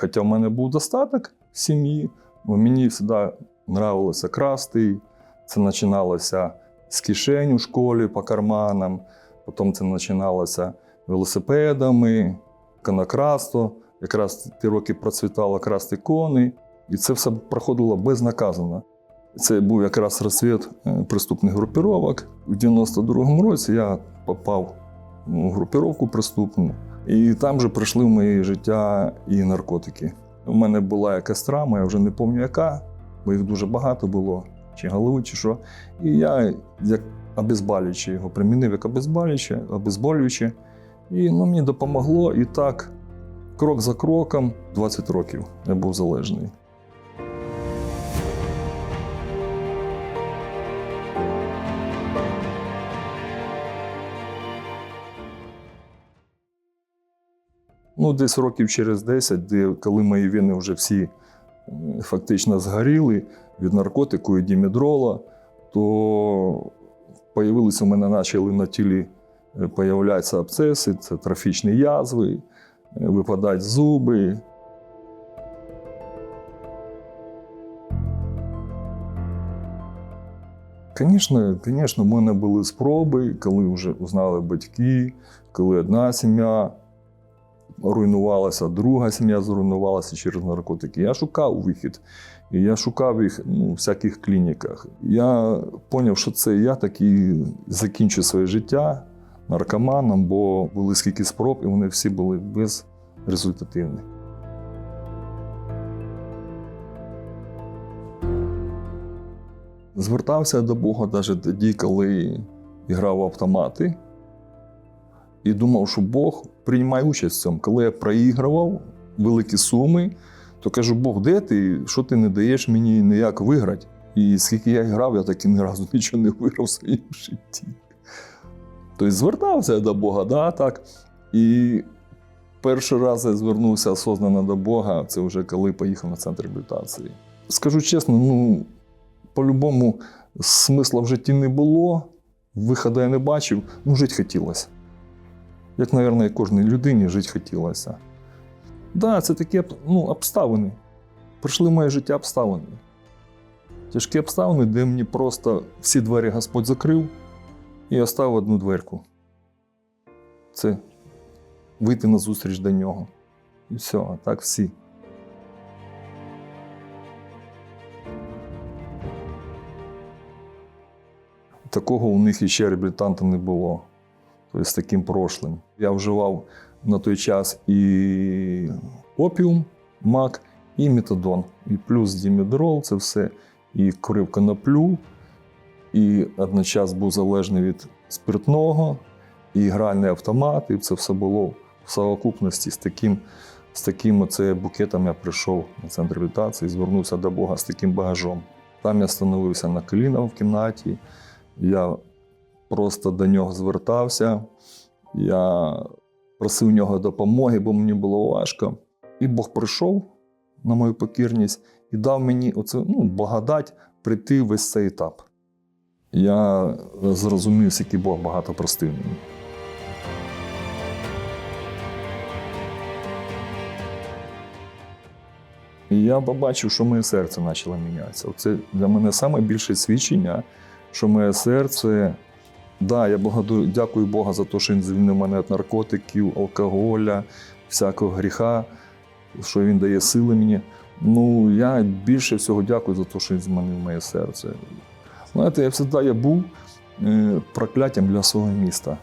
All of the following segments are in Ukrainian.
Хоча в мене був достаток в сім'ї, бо мені завжди нравилося красти. Це починалося з кишень у школі по карманам, потім це починалося велосипедами, конокраство. Якраз ті роки процвітало красти кони, і це все проходило безнаказано. Це був якраз розсвіт е, преступних групіровок. У 92-му році я попав у групіровку преступну, і там же прийшли в моє життя і наркотики. У мене була якась травма, я вже не пам'ятаю яка, бо їх дуже багато було, чи голови, чи що. І я як обезболююче його примінив як обезболююче, обезболююче. І ну, мені допомогло. І так, крок за кроком, 20 років я був залежний. Ну, десь років через 10, де, коли мої віни вже всі фактично згоріли від наркотику і дімедрола, то появилися у мене почали на тілі е, появляються абсцеси, це трофічні язви, е, випадають зуби. Звісно, звісно, в мене були спроби, коли вже узнали батьки, коли одна сім'я руйнувалася, друга сім'я зруйнувалася через наркотики. Я шукав вихід. І я шукав їх ну, у всяких клініках. Я зрозумів, що це я такий закінчу своє життя наркоманом, бо були скільки спроб, і вони всі були безрезультативні. Звертався до Бога навіть тоді, коли грав в автомати, і думав, що Бог приймає участь в цьому. Коли я проігрував великі суми, то кажу: Бог, де ти? Що ти не даєш мені ніяк виграти? І скільки я грав, я так і ні разу нічого не виграв в своєму житті. Тобто звертався до Бога, да, так. І перший раз я звернувся осознанно до Бога, це вже коли поїхав на центр реабілітації. Скажу чесно, ну, по-любому смисла в житті не було, виходу я не бачив, ну, жити хотілося. Як, мабуть, кожній людині жити хотілося. Так, да, це такі ну, обставини. Прийшли в моє життя обставини. Тяжкі обставини, де мені просто всі двері Господь закрив і оставив одну дверку. Це вийти на зустріч до нього. І все, а так всі. Такого у них іще реабілітанта не було. З таким прошлим. Я вживав на той час і опіум, мак, і метадон. І плюс дімедрол, це все. І курив коноплю, і одночас був залежний від спиртного, і гральний автомат, і це все було в совокупності з таким, з таким оце букетом я прийшов на центр реабілітації, звернувся до Бога з таким багажом. Там я становився на коліна в кімнаті. Я просто до нього звертався. Я просив нього допомоги, бо мені було важко. І Бог прийшов на мою покірність і дав мені оце, ну, благодать прийти весь цей етап. Я зрозумів, скільки Бог багато простив мені. І я побачив, що моє серце почало мінятися. Це для мене найбільше свідчення, що моє серце Да, я благодарю, дякую Богу за те, що він звільнив мене від наркотиків, алкоголя, всякого гріха, що він дає сили мені. Ну, я більше всього дякую за те, що він змінив моє серце. Знаєте, я завжди я був е, прокляттям для свого міста.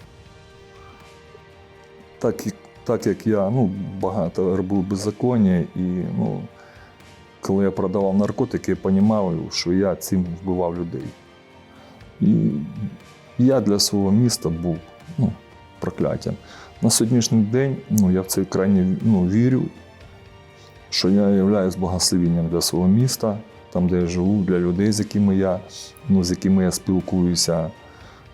Так, так як я ну, багато робив беззаконня, і ну, коли я продавав наркотики, я розумів, що я цим вбивав людей. І я для свого міста був ну, прокляттям. На сьогоднішній день ну, я в це крайне ну, вірю, що я являюсь благословенням для свого міста, там, де я живу, для людей, з якими я, ну, з якими я спілкуюся,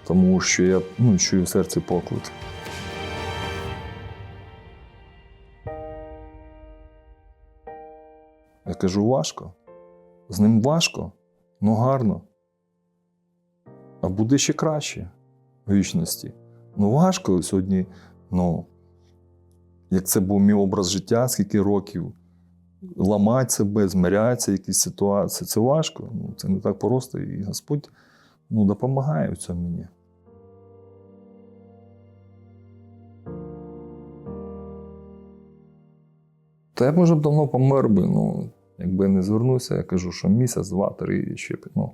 тому що я ну, чую в серці поклик. Я кажу, важко. З ним важко, ну гарно. А буде ще краще в вічності. Ну, важко сьогодні, ну, як це був мій образ життя, скільки років. ламати себе, змирятися, якісь ситуації. Це важко. Ну, це не так просто. І Господь ну, допомагає в цьому мені. Та я б вже б давно помер би, ну, якби не звернувся, я кажу, що місяць, два, три ще ну.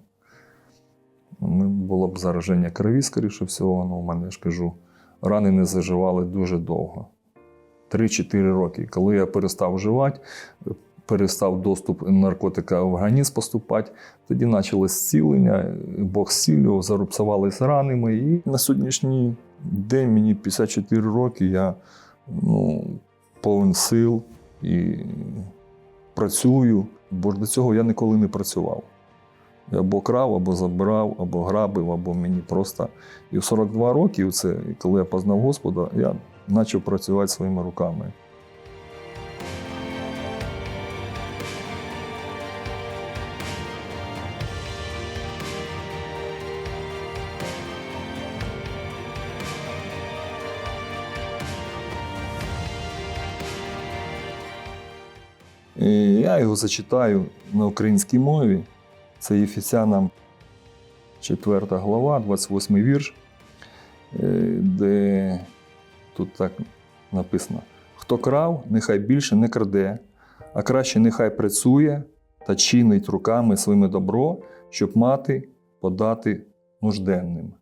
Було б зараження крові, скоріше всього, ну, у мене ж кажу, рани не заживали дуже довго. 3-4 роки. Коли я перестав вживати, перестав доступ наркотика в організм поступати, тоді почалось зцілення, Бог зцілював, зарубцювалися рани мої. І на сьогоднішній день мені 54 роки, я ну, повен сил і працюю, бо ж до цього я ніколи не працював. Або крав, або забирав, або грабив, або мені просто. І в 42 роки, це, коли я познав Господа, я почав працювати своїми руками. І я його зачитаю на українській мові. Це Єфесянам 4 глава, 28 вірш, е, де тут так написано: Хто крав, нехай більше не краде, а краще нехай працює та чинить руками своїми добро, щоб мати подати нужденним.